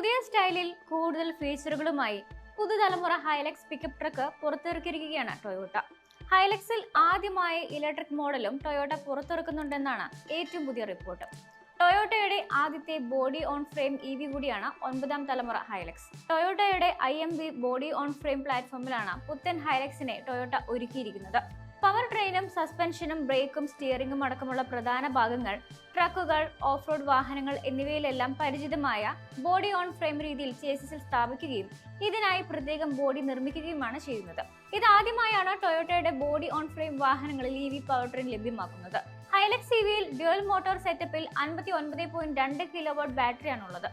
പുതിയ സ്റ്റൈലിൽ കൂടുതൽ ഫീച്ചറുകളുമായി പുതുതലമുറ ഹൈലക്സ് പിക്കപ്പ് ട്രക്ക് പുറത്തിറക്കിയിരിക്കുകയാണ് ടൊയോട്ട ഹൈലക്സിൽ ആദ്യമായി ഇലക്ട്രിക് മോഡലും ടൊയോട്ട പുറത്തിറക്കുന്നുണ്ടെന്നാണ് ഏറ്റവും പുതിയ റിപ്പോർട്ട് ടൊയോട്ടയുടെ ആദ്യത്തെ body on frame E V കൂടിയാണ് ഒൻപതാം തലമുറ Hilux ടൊയോട്ടയുടെ I M V body on frame പ്ലാറ്റ്ഫോമിലാണ് പുത്തൻ ഹൈലക്സിനെ ടൊയോട്ട ഒരുക്കിയിരിക്കുന്നത്. പവർ ട്രെയിനും സസ്പെൻഷനും ബ്രേക്കും സ്റ്റിയറിംഗും അടക്കമുള്ള പ്രധാന ഭാഗങ്ങൾ ട്രക്കുകൾ ഓഫ് റോഡ് വാഹനങ്ങൾ എന്നിവയിലെല്ലാം പരിചിതമായ ബോഡി ഓൺ ഫ്രെയിം രീതിയിൽ ചേസിസിൽ സ്ഥാപിക്കുകയും ഇതിനായി പ്രത്യേകം ബോഡി നിർമ്മിക്കുകയുമാണ് ചെയ്യുന്നത്. ഇതാദ്യമായാണ് ടൊയോട്ടയുടെ ബോഡി ഓൺ ഫ്രെയിം വാഹനങ്ങളിൽ ഇ വി പവർ ട്രെയിൻ ലഭ്യമാക്കുന്നത്. ഹൈലക്സ് ഇ വിയിൽ ഡ്യുവൽ മോട്ടോർ സെറ്റപ്പിൽ അൻപത്തി ഒൻപത് പോയിന്റ് രണ്ട് കിലോ വാട്ട് ബാറ്ററിയാണുള്ളത്.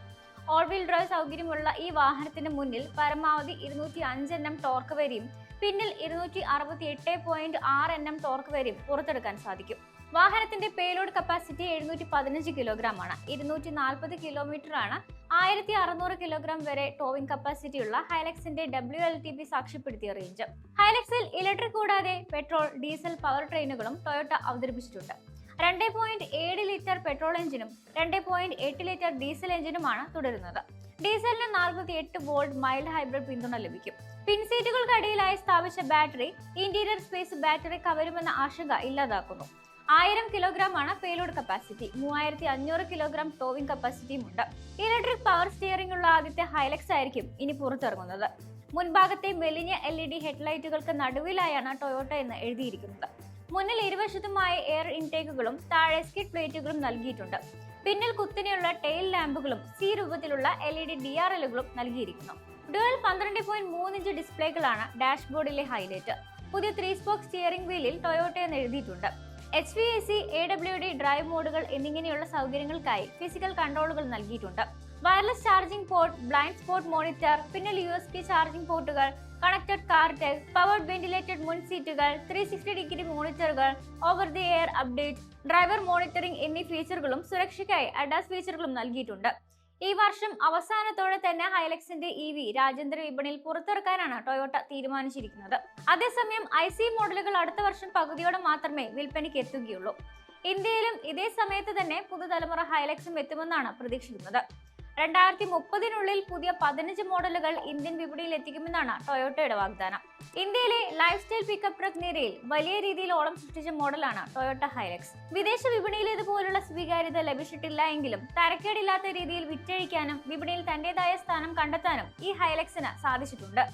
ഓൾ വീൽ ഡ്രൈവ് സൗകര്യമുള്ള ഈ വാഹനത്തിന് മുന്നിൽ പരമാവധി ഇരുന്നൂറ്റി അഞ്ച് എണ്ണം ടോർക്ക് വരെയും പിന്നിൽ ഇരുന്നൂറ്റി അറുപത്തി എട്ട് പോയിന്റ് ആറ് എണ്ണം ടോർക്ക് വരെയും പുറത്തെടുക്കാൻ സാധിക്കും. വാഹനത്തിന്റെ പേലോഡ് കപ്പാസിറ്റി എഴുന്നൂറ്റി പതിനഞ്ച് കിലോഗ്രാം ആണ്. ഇരുന്നൂറ്റി നാൽപ്പത് കിലോമീറ്റർ ആണ്. ആയിരത്തി അറുന്നൂറ് കിലോഗ്രാം വരെ ടോവിംഗ് കപ്പാസിറ്റി ഉള്ള ഹൈലക്സിന്റെ ഡബ്ല്യു എൽ ടി പി സാക്ഷ്യപ്പെടുത്തിയ റേഞ്ച് ഹൈലക്സിൽ ഇലക്ട്രിക് കൂടാതെ പെട്രോൾ ഡീസൽ പവർ ട്രെയിനുകളും ടൊയോട്ട അവതരിപ്പിച്ചിട്ടുണ്ട്. രണ്ട് പോയിന്റ് ഏഴ് ലിറ്റർ പെട്രോൾ എഞ്ചിനും രണ്ട് പോയിന്റ് എട്ട് ലിറ്റർ ഡീസൽ എഞ്ചിനുമാണ് തുടരുന്നത്. ഡീസലിന് നാൽപ്പത്തി എട്ട് വോൾട്ട് മൈൽഡ് ഹൈബ്രിഡ് പിന്തുണ ലഭിക്കും. പിൻസീറ്റുകൾക്കടിയിലായി സ്ഥാപിച്ച ബാറ്ററി ഇന്റീരിയർ സ്പേസ് ബാറ്ററി കവരുമെന്ന ആശങ്ക ഇല്ലാതാക്കുന്നു. ആയിരം കിലോഗ്രാം ആണ് പേലോഡ് കപ്പാസിറ്റി. മൂവായിരത്തി അഞ്ഞൂറ് കിലോഗ്രാം ടോവിംഗ് കപ്പാസിറ്റിയും ഉണ്ട് ഇലക്ട്രിക് പവർ സ്റ്റിയറിംഗ് ഉള്ള ആദ്യത്തെ ഹൈലക്സ് ആയിരിക്കും ഇനി പുറത്തിറങ്ങുന്നത്. മുൻഭാഗത്തെ മെലിഞ്ഞ എൽ ഇ ഡി ഹെഡ്ലൈറ്റുകൾക്ക് നടുവിലായാണ് ടൊയോട്ട എന്ന് എഴുതിയിരിക്കുന്നത്. മുന്നിൽ ഇരുവശത്തുമായി എയർ ഇൻടേക്കുകളും താഴെ സ്കിഡ് പ്ലേറ്റുകളും നൽകിയിട്ടുണ്ട്. പിന്നിൽ കുത്തിനെയുള്ള ടെയിൽ ലാമ്പുകളും സി രൂപത്തിലുള്ള L E D D R എല്ലുകളും നൽകിയിരിക്കുന്നു. ഡുവൽ പന്ത്രണ്ട് പോയിന്റ് മൂന്ന് ഇഞ്ച് ഡിസ്പ്ലേകളാണ് ഡാഷ്ബോർഡിലെ ഹൈലൈറ്റ് പുതിയ ത്രീ സ്പോക്ക് സ്റ്റിയറിംഗ് വീലിൽ ടൊയോട്ട എന്ന് എഴുതിയിട്ടുണ്ട്. H V A C A W D drive മോഡുകൾ എന്നിങ്ങനെയുള്ള സൗകര്യങ്ങൾക്കായി ഫിസിക്കൽ കൺട്രോളുകൾ നൽകിയിട്ടുണ്ട്. Wireless charging port blind spot monitor പിന്നെ യു എസ് പി ചാർജിംഗ് പോർട്ടുകൾ connected car tech powered ventilated മുൻ സീറ്റുകൾ three sixty degree മോണിറ്ററുകൾ over the air update driver monitoring എന്നീ ഫീച്ചറുകളും സുരക്ഷയ്ക്കായി അഡാസ് ഫീച്ചറുകളും നൽകിയിട്ടുണ്ട്. ഈ വർഷം അവസാനത്തോടെ തന്നെ ഹൈലക്സിന്റെ ഇ വി രാജ്യാന്തര വിപണിയിൽ പുറത്തിറക്കാനാണ് ടൊയോട്ട തീരുമാനിച്ചിരിക്കുന്നത്. അതേസമയം ഐ സി മോഡലുകൾ അടുത്ത വർഷം പകുതിയോടെ മാത്രമേ വിൽപ്പനയ്ക്ക് എത്തുകയുള്ളൂ. ഇന്ത്യയിലും ഇതേ സമയത്ത് തന്നെ പുതുതലമുറ ഹൈലക്സും എത്തുമെന്നാണ് പ്രതീക്ഷിക്കുന്നത്. രണ്ടായിരത്തി മുപ്പതിനുള്ളിൽ പുതിയ പതിനഞ്ച് മോഡലുകൾ ഇന്ത്യൻ വിപണിയിൽ എത്തിക്കുമെന്നാണ് ടൊയോട്ടയുടെ വാഗ്ദാനം. ഇന്ത്യയിലെ ലൈഫ് സ്റ്റൈൽ പിക്കപ്പ് ട്രക്ക് നിരയിൽ വലിയ രീതിയിൽ ഓളം സൃഷ്ടിച്ച മോഡലാണ് ടൊയോട്ട ഹൈലക്സ് വിദേശ വിപണിയിൽ ഇതുപോലുള്ള സ്വീകാര്യത ലഭിച്ചിട്ടില്ല എങ്കിലും തരക്കേടില്ലാത്ത രീതിയിൽ വിറ്റഴിക്കാനും വിപണിയിൽ തന്റേതായ സ്ഥാനം കണ്ടെത്താനും ഈ ഹൈലക്സിന് സാധിച്ചിട്ടുണ്ട്.